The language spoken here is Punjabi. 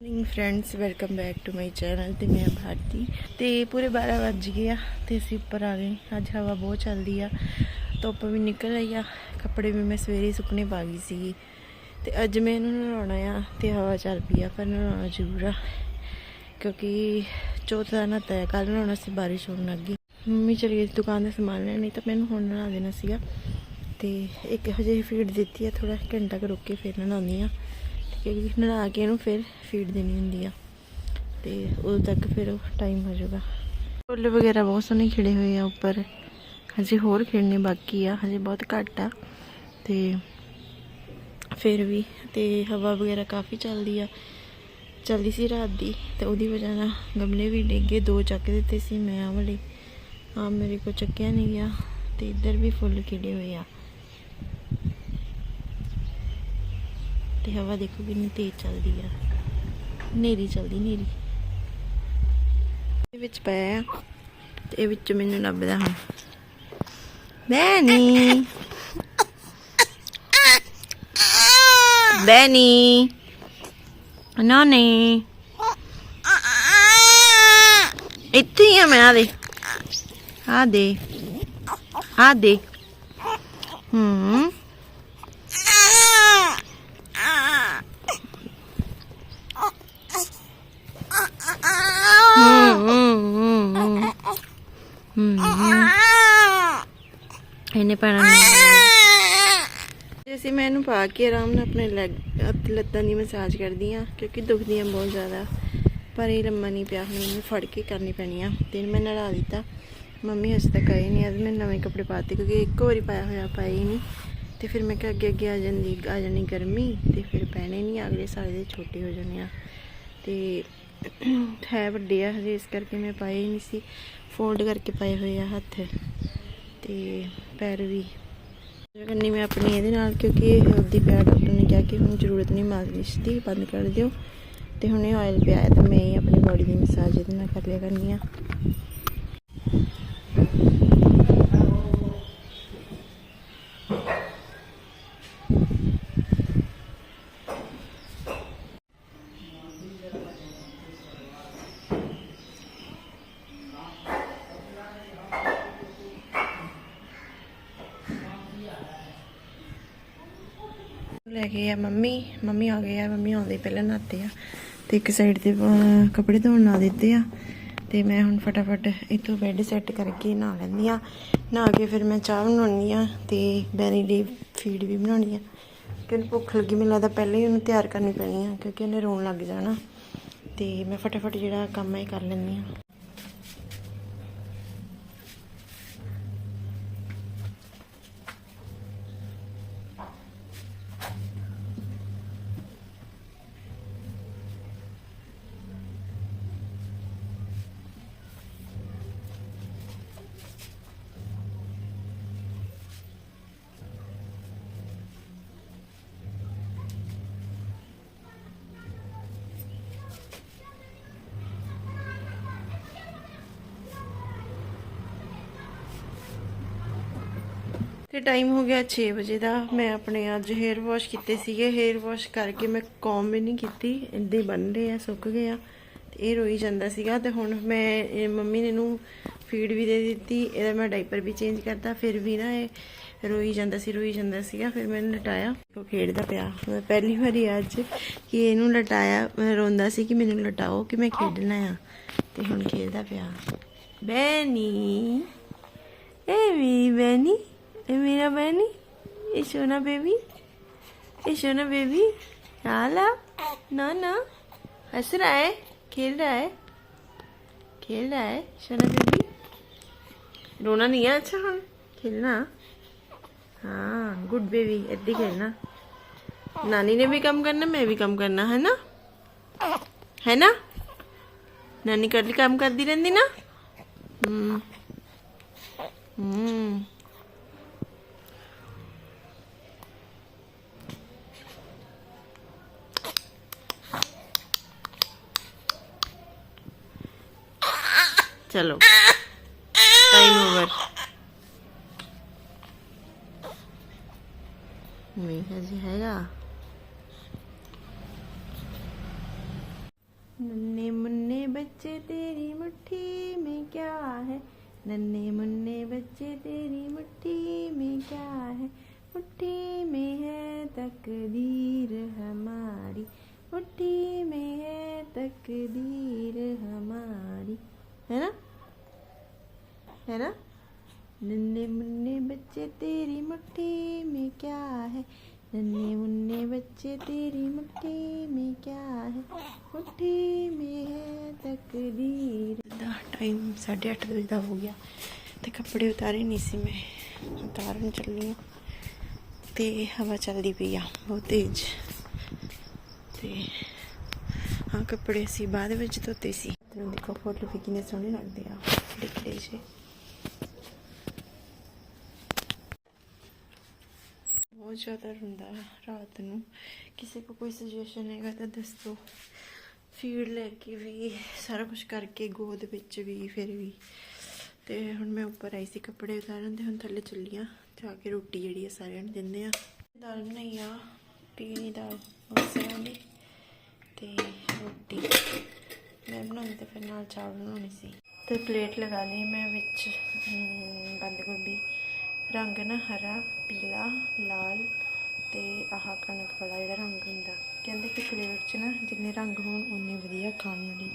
Morning friends welcome back to my channel ਤੇ ਮੈਂ ਭਾਰਤੀ ਤੇ ਪੂਰੇ 12 ਵੱਜ ਗਏ ਆ ਤੇ ਅਸੀਂ ਉੱਪਰ ਆ ਗਏ ਅੱਜ ਹਵਾ ਬਹੁਤ ਚੱਲਦੀ ਆ ਧੁੱਪ ਵੀ ਨਿਕਲ ਆਈ ਆ ਕੱਪੜੇ ਵੀ ਮੈਂ ਸਵੇਰੇ ਸੁੱਕਣੇ ਪਾ ਗਈ ਸੀ ਤੇ ਅੱਜ ਮੈਂ ਇਹਨੂੰ ਨਹਾਉਣਾ ਆ ਤੇ ਹਵਾ ਚੱਲ ਪਈ ਆ, ਪਰ ਨਹਾਉਣਾ ਜ਼ਰੂਰ ਆ। ਕਿਉਂਕਿ ਚੌਥ ਦਾ ਨਾ ਤੈ ਕੱਲ ਨਲਾਉਣਾ ਸੀ, ਬਾਰਿਸ਼ ਹੋਣ ਲੱਗੀ ਮੰਮੀ ਚਲੀ ਗਈ ਦੁਕਾਨ ਦਾ ਸਮਾਨ ਲੈਣ, ਨਹੀਂ ਤਾਂ ਮੈਨੂੰ ਹੁਣ ਨਹਾ ਦੇਣਾ ਸੀਗਾ। ਤੇ ਇੱਕ ਹਜੇ ਫੀਡ ਦਿੱਤੀ ਆ ਥੋੜਾ ਘੰਟਾ ਕੁ ਰੁੱਕ ਕੇ ਫਿਰ ਨਲਾਉਂਦੀ ਆ। ਕਿਉਂਕਿ ਨਹਾ ਕੇ ਇਹਨੂੰ ਫਿਰ ਫੀਡ ਦੇਣੀ ਹੁੰਦੀ ਆ। ਤੇ ਉਦੋਂ ਤੱਕ ਫਿਰ ਟਾਈਮ ਹੋ ਜਾਊਗਾ। ਫੁੱਲ ਵਗੈਰਾ ਬਹੁਤ ਸੋਹਣੇ ਖਿੜੇ ਹੋਏ ਆ ਉੱਪਰ। ਹਜੇ ਹੋਰ ਖਿੜਨੇ ਬਾਕੀ ਆ, ਹਜੇ ਬਹੁਤ ਘੱਟ ਆ। ਤੇ ਫਿਰ ਵੀ, ਤੇ ਹਵਾ ਵਗੈਰਾ ਕਾਫੀ ਚੱਲਦੀ ਆ। ਚੱਲਦੀ ਸੀ ਰਾਤ ਦੀ, ਤੇ ਉਹਦੀ ਵਜ੍ਹਾ ਨਾਲ ਗਮਲੇ ਵੀ ਡਿੱਗੇ ਦੋ ਚੱਕ ਦਿੱਤੇ ਸੀ ਮੈਂ ਆਹ ਵਾਲੇ। ਆ ਮੇਰੇ ਕੋ ਚੱਕਿਆ ਨਹੀਂ ਗਿਆ, ਤੇ ਇੱਧਰ ਵੀ ਫੁੱਲ ਖਿੜੇ ਹੋਏ ਆ। ਤੇ ਹਵਾ ਦੇਖੋ ਕਿੰਨੀ ਤੇਜ਼ ਚੱਲਦੀ ਆ। ਨੇਰੀ ਚੱਲਦੀ ਨੇਰੀ ਇਹ ਵਿੱਚ ਪਿਆ ਤੇ ਇਹ ਵਿੱਚ ਮੈਨੂੰ ਲੱਭਦਾ ਹੁਣ। ਬੈਨੀ ਬੈਨੀ ਨਾ ਨਹੀਂ ਇੱਥੇ ਹੀ ਆ ਮੈਂ, ਆ ਦੇ। ਆ ਦੇ। ਆ ਦੇ। ਹੂੰ। ਇਹਨੇ ਪੈਣਾ ਨਹੀਂ ਅਸੀਂ ਮੈਂ ਇਹਨੂੰ ਪਾ ਕੇ ਆਰਾਮ ਨਾਲ ਆਪਣੇ ਲੈਗ ਅਤੇ ਲੱਤਾਂ ਦੀ ਮਸਾਜ ਕਰਦੀ ਆ ਕਿਉਂਕਿ ਦੁਖਦੀਆਂ ਬਹੁਤ ਜ਼ਿਆਦਾ। ਪਰ ਇਹ ਲੰਮਾ ਨਹੀਂ ਪਿਆ, ਹੁਣ ਇਹਨੂੰ ਫੜ ਕੇ ਕਰਨੀ ਪੈਣੀ ਆ। ਤੇ ਮੈਂ ਨਲਾ ਦਿੱਤਾ। ਮੰਮੀ ਅਜੇ ਤੱਕ ਆਈ ਨਹੀਂ, ਅੱਜ ਮੈਂ ਨਵੇਂ ਕੱਪੜੇ ਪਾਤੇ, ਕਿਉਂਕਿ ਇੱਕ ਵਾਰੀ ਪਾਇਆ ਹੋਇਆ, ਪਾਏ ਹੀ ਨਹੀਂ। ਤੇ ਫਿਰ ਮੈਂ ਕਿਹਾ ਅੱਗੇ ਅੱਗੇ ਆ ਜਾਂਦੀ, ਆ ਜਾਣੀ ਗਰਮੀ, ਤੇ ਫਿਰ ਪੈਣੇ ਨਹੀਂ, ਅਗਲੇ ਸਾਲ ਦੇ ਛੋਟੇ ਹੋ ਜਾਣੇ ਆ। ਤੇ ਹੈ ਵੱਡੇ ਆ, ਹਜੇ ਇਸ ਕਰਕੇ ਮੈਂ ਪਾਏ ਨਹੀਂ ਸੀ। ਫੋਲਡ ਕਰਕੇ ਪਾਏ ਹੋਏ ਆ ਹੱਥ। ਤੇ ਪੈਰ ਵੀ। ਕਰਨੀ ਮੈਂ ਆਪਣੀ ਇਹਦੇ ਨਾਲ, ਕਿਉਂਕਿ ਇਹ ਹਲਦੀ ਪਿਆ ਡਾਕਟਰ ਨੇ ਕਿਹਾ ਕਿ ਹੁਣ ਜ਼ਰੂਰਤ ਨਹੀਂ ਮਾਲਿਸ਼ ਦੀ ਬੰਦ ਕਰ ਦਿਓ। ਤੇ ਹੁਣ ਇਹ ਆਇਲ ਪਿਆ ਹੈ, ਤਾਂ ਮੈਂ ਇਹ ਆਪਣੀ ਬਾਡੀ ਦੀ ਮਸਾਜ ਇਹਦੇ ਨਾਲ ਕਰ ਲਿਆ ਕਰਨੀ ਆ। ਲੈ ਗਏ ਆ ਮੰਮੀ ਮੰਮੀ ਆ ਗਏ ਆ, ਮੰਮੀ ਆਉਂਦੇ ਪਹਿਲਾਂ ਨਹਾਤੇ ਆ। ਤੇ ਇੱਕ ਸਾਈਡ ਤੇ ਕੱਪੜੇ ਧੋਣ ਨਾ ਦਿੱਤੇ ਆ। ਤੇ ਮੈਂ ਹੁਣ ਫਟਾਫਟ ਇੱਥੋਂ ਬੈੱਡ ਸੈੱਟ ਕਰਕੇ ਨਹਾ ਲੈਂਦੀ ਆ। ਨਹਾ ਕੇ ਫਿਰ ਮੈਂ ਚਾਹ ਬਣਾਉਣੀ ਆ ਤੇ ਬੈਰੀ ਲਈ ਫੀਡ ਵੀ ਬਣਾਉਣੀ ਆ। ਕਿਉਂਕਿ ਭੁੱਖ ਲੱਗੀ, ਮੈਨੂੰ ਲੱਗਦਾ ਪਹਿਲਾਂ ਹੀ ਉਹਨੂੰ ਤਿਆਰ ਕਰਨੀ ਪੈਣੀ ਆ, ਕਿਉਂਕਿ ਉਹਨੇ ਰੋਣ ਲੱਗ ਜਾਣਾ। ਤੇ ਮੈਂ ਫਟਾਫਟ ਜਿਹੜਾ ਕੰਮ ਹੈ ਕਰ ਲੈਂਦੀ ਆ। ਤੇ ਟਾਈਮ ਹੋ ਗਿਆ 6 ਵਜੇ ਦਾ। ਮੈਂ ਆਪਣੇ ਅੱਜ ਹੇਅਰ ਵਾਸ਼ ਕੀਤੇ ਸੀਗੇ। ਹੇਅਰ ਵਾਸ਼ ਕਰਕੇ ਮੈਂ ਕੌਮ ਵੀ ਨਹੀਂ ਕੀਤੀ। ਇੰਦੇ ਹੀ ਬੰਨ ਰਹੇ ਆ, ਸੁੱਕ ਗਏ ਆ। ਇਹ ਰੋਈ ਜਾਂਦਾ ਸੀਗਾ। ਤੇ ਹੁਣ ਮੈਂ ਮੰਮੀ ਨੇ ਇਹਨੂੰ ਫੀਡ ਵੀ ਦੇ ਦਿੱਤੀ। ਇਹਦਾ ਮੈਂ ਡਾਈਪਰ ਵੀ ਚੇਂਜ ਕਰਤਾ। ਫਿਰ ਵੀ ਨਾ ਇਹ ਰੋਈ ਜਾਂਦਾ ਸੀ, ਰੋਈ ਜਾਂਦਾ ਸੀਗਾ। ਫਿਰ ਮੈਂ ਲਟਾਇਆ। ਉਹ ਖੇਡਦਾ ਪਿਆ। ਮੈਂ ਪਹਿਲੀ ਵਾਰੀ ਅੱਜ ਕਿ ਇਹਨੂੰ ਲਟਾਇਆ। ਮੈਂ ਰੋਂਦਾ ਸੀ ਕਿ ਮੈਨੂੰ ਲਟਾਓ ਕਿ ਮੈਂ ਖੇਡਣਾ ਆ। ਤੇ ਹੁਣ ਖੇਡਦਾ ਪਿਆ। ਬੈਨੀ। ਇਹ ਵੀ ਬੈਨੀ। ਇਹ ਮੇਰਾ ਬੈਨੀ ਇਹ ਸੋਨਾ ਬੇਬੀ ਇਹ सोना बेबी हाला ना ना हंस रहा है खेल रहा है खेल रहा है सोना बेबी रोना नहीं है अच्छा हाँ खेलना हाँ गुड बेबी ऐसे खेलना नानी ने भी काम करना मैं भी काम करना है ना है ना नानी कर काम करती रहती ना हम्म हम्म चलो टाइम ओवर ਨਹੀਂ ਹਜੇ ਹੈਗਾ नन्हे मुन्ने बच्चे तेरी मुट्ठी में क्या है नन्हे मुन्ने बच्चे तेरी मुट्ठी में क्या है मुट्ठी में है तकदीर है ना नन्हे मुन्ने बच्चे तेरी मुट्ठी में क्या है नन्हे मुन्ने बच्चे तेरी मुट्ठी में क्या है मुट्ठी में है तकदीर ਦਾ ਟਾਈਮ 8:30 ਵਜੇ ਦਾ ਹੋ ਗਿਆ ਤੇ ਕੱਪੜੇ ਉਤਾਰੇ ਨਹੀਂ ਸੀ ਮੈਂ ਉਤਾਰਨ ਚੱਲੀ ਹਾਂ ਤੇ ਹਵਾ ਚੱਲਦੀ ਪਈ ਆ ਬਹੁਤ ਤੇਜ਼ ਤੇ ਹਾਂ ਕੱਪੜੇ ਸੀ ਬਾਅਦ ਵਿੱਚ ਧੋਤੇ ਸੀ ਤੁਹਾਨੂੰ ਦੇਖੋ ਫੋਟੋ ਵੀ ਕਿੰਨੇ ਸੋਹਣੇ ਲੱਗਦੇ ਆ ਲਿਖੜੇ ਜੇ ਜ਼ਿਆਦਾ ਹੁੰਦਾ ਰਾਤ ਨੂੰ ਕਿਸੇ ਕੋ ਕੋਈ ਸੁਜੈਸ਼ਨ ਹੈਗਾ ਤਾਂ ਦੱਸੋ ਫੀਡ ਲੈ ਕੇ ਵੀ ਸਾਰਾ ਕੁਝ ਕਰਕੇ ਗੋਦ ਵਿੱਚ ਵੀ ਫਿਰ ਵੀ ਤੇ ਹੁਣ ਮੈਂ ਉੱਪਰ ਆਈ ਸੀ ਕੱਪੜੇ ਉਤਾਰਨ ਤੇ ਹੁਣ ਥੱਲੇ ਚੱਲੀ ਆ ਜਾ ਕੇ ਰੋਟੀ ਜਿਹੜੀ ਆ ਸਾਰਿਆਂ ਨੂੰ ਦਿੰਦੇ ਆ ਦਾਲ ਬਣਾਈ ਆ ਪੀਣੀ ਦਾਲ ਮਸਰਾਂ ਦੀ ਤੇ ਰੋਟੀ ਮੈਂ ਬਣਾਉਣੀ ਤੇ ਫਿਰ ਨਾਲ ਚਾਵਲ ਬਣਾਉਣੇ ਸੀ ਤੇ ਪਲੇਟ ਲਗਾ ਲਈ ਮੈਂ ਵਿੱਚ ਅਮ, ਬੰਦ ਗੋਭੀ ਰੰਗ ਨਾ ਹਰਾ, ਪੀਲਾ, ਲਾਲ ਤੇ ਆਹ ਕਣਕ ਵਾਲਾ ਜਿਹੜਾ ਰੰਗ ਹੁੰਦਾ। ਕਹਿੰਦੇ ਕਿ ਪਲੇਟ 'ਚ ਨਾ ਜਿੰਨੇ ਰੰਗ ਹੋਣ ਉਨੇ ਵਧੀਆ ਖਾਣ ਲਈ